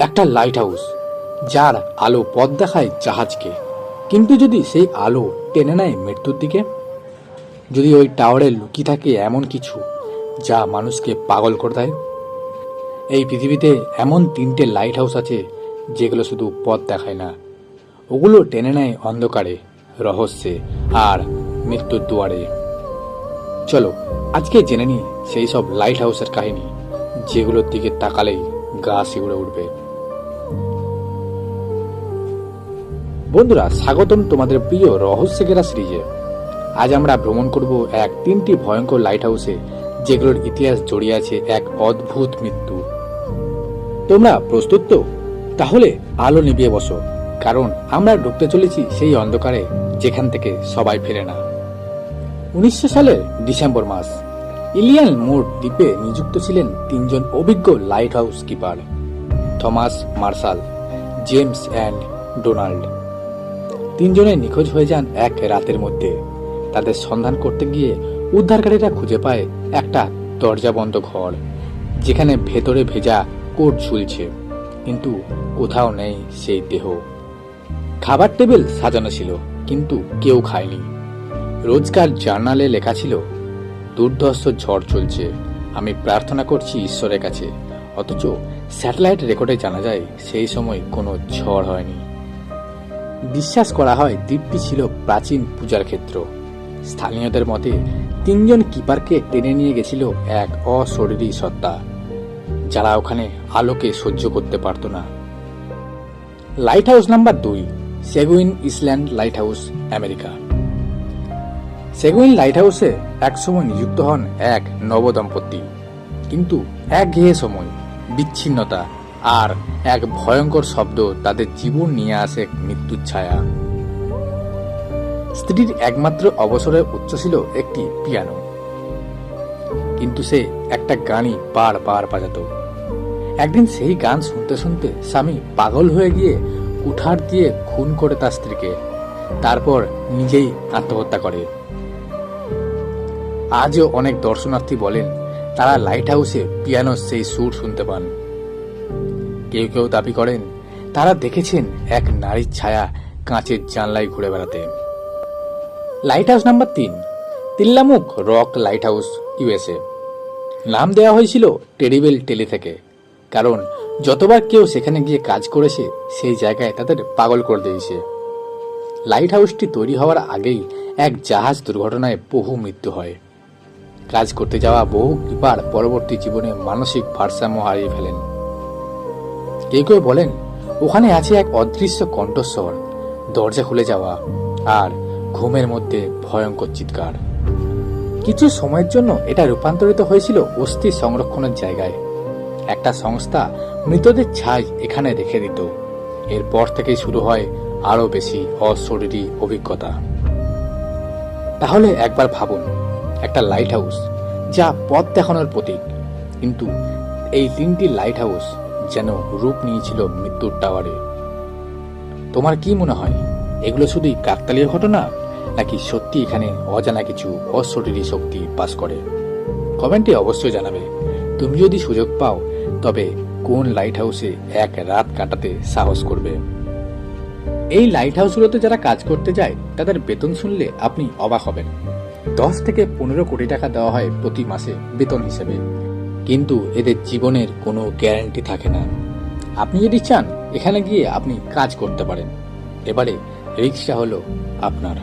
একটা light house যার আলো পথ দেখায় জাহাজকে। কিন্তু যদি সেই আলো টেনে নেয় মৃত্যুর দিকে? যদি ওই টাওয়ারে লুকিয়ে থাকে এমন কিছু যা মানুষকে পাগল করে দেয়? এই পৃথিবীতে এমন তিনটে লাইট হাউস আছে যেগুলো শুধু পথ দেখায় না। ওগুলো টেনে নেয় অন্ধকারে, রহস্যে আর মৃত্যুর দুয়ারে। চলো, আজকে জেনে নিই সেই সব লাইট হাউসের কাহিনী, যেগুলোর দিকে তাকালেই গা শিউড়ে উঠবে। বন্ধুরা, স্বাগতম তোমাদের প্রিয় রহস্য ঘেরা সিরিজে। আজ আমরা ভ্রমণ করব এক তিনটি ভয়ঙ্কর লাইট হাউসে যেগুলোর ইতিহাস জড়িয়ে আছে এক অদ্ভুত মৃত্যু। তোমরা প্রস্তুত তো? তাহলে আলো নিভিয়ে বসো, কারণ আমরা ঢুকতে চলেছি সেই অন্ধকারে, যেখান থেকে সবাই ফেরে না। উনিশশো সালের ডিসেম্বর মাস, ইলিয়ান মোর দ্বীপে নিযুক্ত ছিলেন তিনজন অভিজ্ঞ lighthouse keeper Thomas Marshall, James and Donald. তিনজনে নিখোঁজ হয়ে যান এক রাতের মধ্যে। তাদের সন্ধান করতে গিয়ে উদ্ধারকারীরা খুঁজে পায় একটা দরজা বন্ধ ঘর, যেখানে ভেতরে ভেজা কোট ঝুলছে, কিন্তু কোথাও নেই সেই দেহ। খাবার টেবিল সাজানো ছিল, কিন্তু কেউ খায়নি। রোজকার জার্নালে লেখা ছিল, দুর্ধর্ষ ঝড় চলছে, আমি প্রার্থনা করছি ঈশ্বরের কাছে, অথচ স্যাটেলাইট রেকর্ডে জানা যায় সেই সময় কোনো ঝড় হয়নি। বিশ্বাস করা হয় দ্বীপটি ছিল প্রাচীন পূজার ক্ষেত্র। স্থানীয়দের মতে, তিনজন কিপারকে টেনে নিয়ে গেছিল এক অশরীরী সত্তা, যারা ওখানে আলোকে সহ্য করতে পারত না। লাইট হাউস নাম্বার দুই Seguin Island lighthouse America Seguin light হাউসে একসময় নিযুক্ত হন এক নবদম্পতি, কিন্তু এক ঘেয়ে সময়, বিচ্ছিন্নতা আর এক ভয়ঙ্কর শব্দ তাদের জীবন নিয়ে আসে মৃত্যুর ছায়া। স্ত্রীর একমাত্র অবসরের উচ্চ ছিল একটি পিয়ানো। কিন্তু সে একটা গানই বার বার বাজাতো। একদিন সেই গান শুনতে শুনতে স্বামী পাগল হয়ে গিয়ে কুঠার দিয়ে খুন করে তার স্ত্রীকে। তারপর নিজেই আত্মহত্যা করে। আজও অনেক দর্শনার্থী বলেন, তারা লাইট হাউসে পিয়ানোর সেই সুর শুনতে পান। কেউ কেউ দাবি করেন, তারা দেখেছেন এক নারীর ছায়া কাঁচের জানলায় ঘুরে বেড়াতে। লাইট হাউস নাম্বার তিন, Tillamook Rock lighthouse USA নাম দেওয়া হয়েছিল টেরিবেল টেলি থেকে, কারণ যতবার কেউ সেখানে গিয়ে কাজ করেছে, সেই জায়গায় তাদের পাগল করে দিয়েছে। লাইট হাউসটি তৈরি হওয়ার আগেই এক জাহাজ দুর্ঘটনায় বহু মৃত্যু হয়। কাজ করতে যাওয়া বহু কিপার পরবর্তী জীবনে মানসিক ভারসাম্য হারিয়ে ফেলেন। কেউ কেউ বলেন, ওখানে আছে এক অদৃশ্য কণ্ঠস্বর, দরজা খুলে যাওয়া আর ঘুমের মধ্যে ভয়ঙ্কর চিৎকার। কিছু সময়ের জন্য এটা রূপান্তরিত হয়েছিল অস্থি সংরক্ষণের জায়গায়। একটা সংস্থা মৃতদের ছাই এখানে রেখে দিত। এরপর থেকেই শুরু হয় আরও বেশি অশরীরী অভিজ্ঞতা। তাহলে একবার ভাবুন, একটা লাইট হাউস যা পথ দেখানোর প্রতীক, কিন্তু এই তিনটি লাইট হাউস যেন রূপ নিয়েছিল মৃত্যুর টাওয়ারে। তোমার কি মনে হয়? এগুলো শুধুই কাকতালীয় ঘটনা? নাকি সত্যি এখানে অজানা কিছু অশরীরী শক্তি বাস করে? কমেন্টে অবশ্যই জানাবে। তুমি যদি সুযোগ পাও, তবে কোন লাইট হাউসে এক রাত কাটাতে সাহস করবে? এই লাইট হাউসগুলোতে যারা কাজ করতে যায়, তাদের বেতন শুনলে আপনি অবাক হবেন। দশ থেকে পনেরো কোটি টাকা দেওয়া হয় প্রতি মাসে বেতন হিসেবে। কিন্তু এদের জীবনের কোনো গ্যারান্টি থাকে না। আপনি যদি চান, এখানে গিয়ে আপনি কাজ করতে পারেন। এবারে রিক্সা হলো আপনার।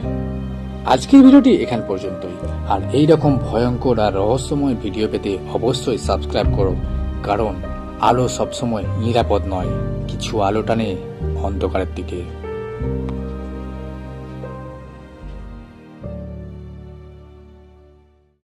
আজকের ভিডিওটি এখান পর্যন্তই। আর এই রকম ভয়ঙ্কর আর রহস্যময় ভিডিও পেতে অবশ্যই সাবস্ক্রাইব করো। কারণ আলো সবসময় নিরাপদ নয়, কিছু আলো টানে অন্ধকারের দিকে।